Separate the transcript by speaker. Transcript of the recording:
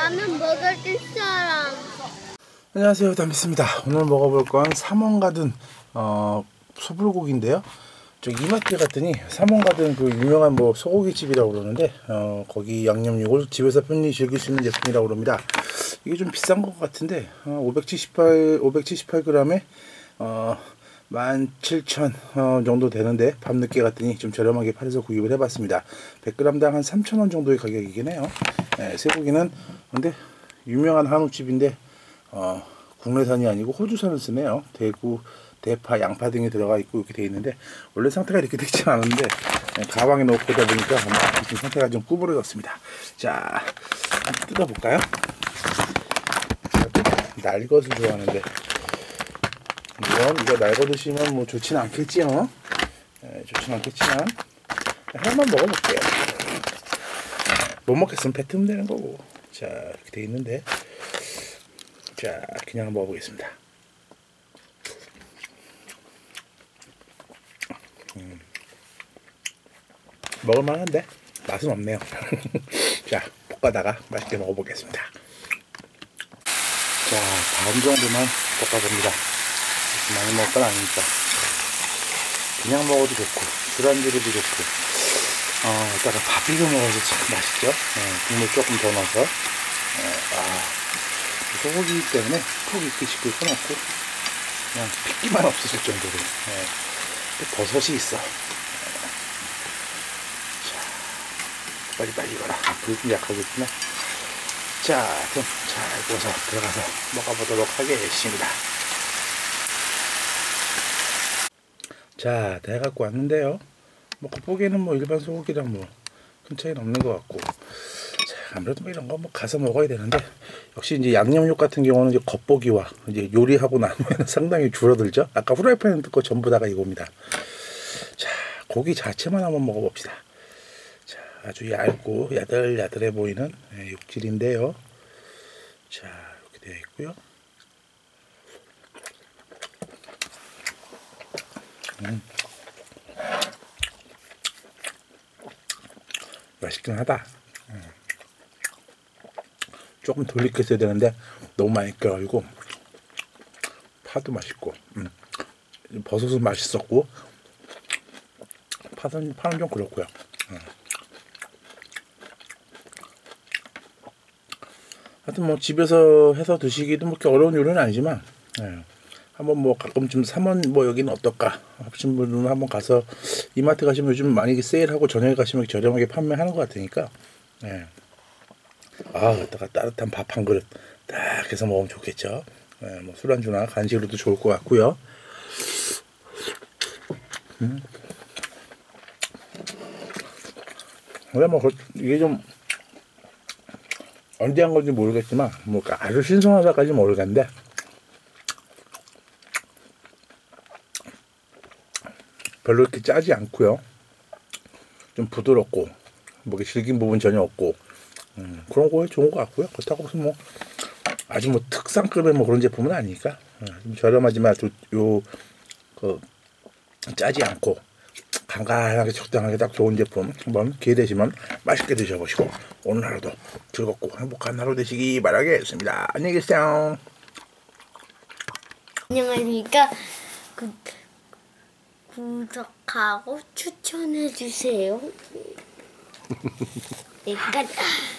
Speaker 1: 라면 먹어줄 사람.
Speaker 2: 안녕하세요. 담비스입니다. 오늘 먹어볼 건 삼원 가든 어, 소불고기인데요. 저 이마트 갔더니 삼원 가든 그 유명한 뭐 소고기 집이라고 그러는데 어, 거기 양념육을 집에서 편히 즐길 수 있는 제품이라고 그럽니다. 이게 좀 비싼 것 같은데 어, 578 578g에 어, 17,000 어, 정도 되는데 밤늦게 갔더니 좀 저렴하게 팔아서 구입을 해봤습니다 100g당 한 3,000원 정도의 가격이긴 해요 네, 쇠고기는 근데 유명한 한우집인데 어, 국내산이 아니고 호주산을 쓰네요. 대구, 대파, 양파 등이 들어가 있고 이렇게 돼 있는데 원래 상태가 이렇게 되지 않았는데 예, 가방에 넣고 다 보니까 지금 상태가 좀 구부러졌습니다. 자, 뜯어볼까요? 날 것을 좋아하는데 이건 이거 날거 드시면 뭐 좋지는 않겠지요. 예, 좋지는 않겠지만 한번 먹어볼게요. 못 먹겠으면 뱉으면 되는 거고. 자, 이렇게 돼 있는데 자, 그냥 먹어보겠습니다. 음. 먹을만한데 맛은 없네요. 자, 볶아다가 맛있게 먹어보겠습니다. 자, 반 정도만 볶아봅니다. 많이 먹을 건 아니니까. 그냥 먹어도 좋고, 술안주로도 좋고, 어, 이따가 밥 비벼 먹어도 참 맛있죠? 네, 국물 조금 더 넣어서. 네, 아. 소고기 때문에 푹 이렇게 씻고 꺼놓고 그냥 핏기만 없어질 정도로 네. 버섯이 있어 자 빨리 빨리 익어라 불이 좀 약하겠구나 자 그럼 잘 구워서 들어가서 먹어보도록 하겠습니다 자다 해갖고 왔는데요 뭐 겉보기에는 뭐 일반 소고기랑 뭐 큰 차이는 없는 것 같고 아무래도 뭐 이런 거 뭐 가서 먹어야 되는데 역시 이제 양념육 같은 경우는 이제 겉보기와 이제 요리하고 나면 상당히 줄어들죠. 아까 후라이팬 듣고 전부 다가 이겁니다. 자 고기 자체만 한번 먹어봅시다. 자 아주 얇고 야들야들해 보이는 네, 육질인데요. 자 이렇게 되어 있고요. 음. 맛있긴 하다. 음. 조금 덜 익혔어야 되는데 너무 많이 익혀가지고 파도 맛있고 음. 버섯은 맛있었고 파는 파는 좀 그렇고요. 음. 하여튼 뭐 집에서 해서 드시기도 뭐 그렇게 어려운 요리는 아니지만 예. 한번 뭐 가끔쯤 사면 뭐 여기는 어떨까 하신 분은 한번 가서 이마트 가시면 요즘 많이 세일하고 저녁에 가시면 저렴하게 판매하는 것 같으니까 예. 아, 갖다가 따뜻한 밥 한 그릇 딱 해서 먹으면 좋겠죠. 네, 뭐 술안주나 간식으로도 좋을 것 같고요. 음. 근데 뭐 이게 좀 언제 한 건지 모르겠지만 뭐 아주 신선하다까지 모르겠는데 별로 이렇게 짜지 않고요. 좀 부드럽고 뭐 질긴 부분 전혀 없고 음, 그런 거에 좋은 것 같고요. 그렇다고 무슨 뭐 아주 뭐 특상급의 뭐 그런 제품은 아니니까 음, 저렴하지만 요그 짜지 않고 간간하게 적당하게 딱 좋은 제품 한번 기회 되시면 맛있게 드셔보시고 오늘 하루도 즐겁고 행복한 하루 되시기 바라겠습니다. 안녕히 계세요.
Speaker 1: 안녕하십니까. 구, 구독하고 추천해 주세요. 여기까지.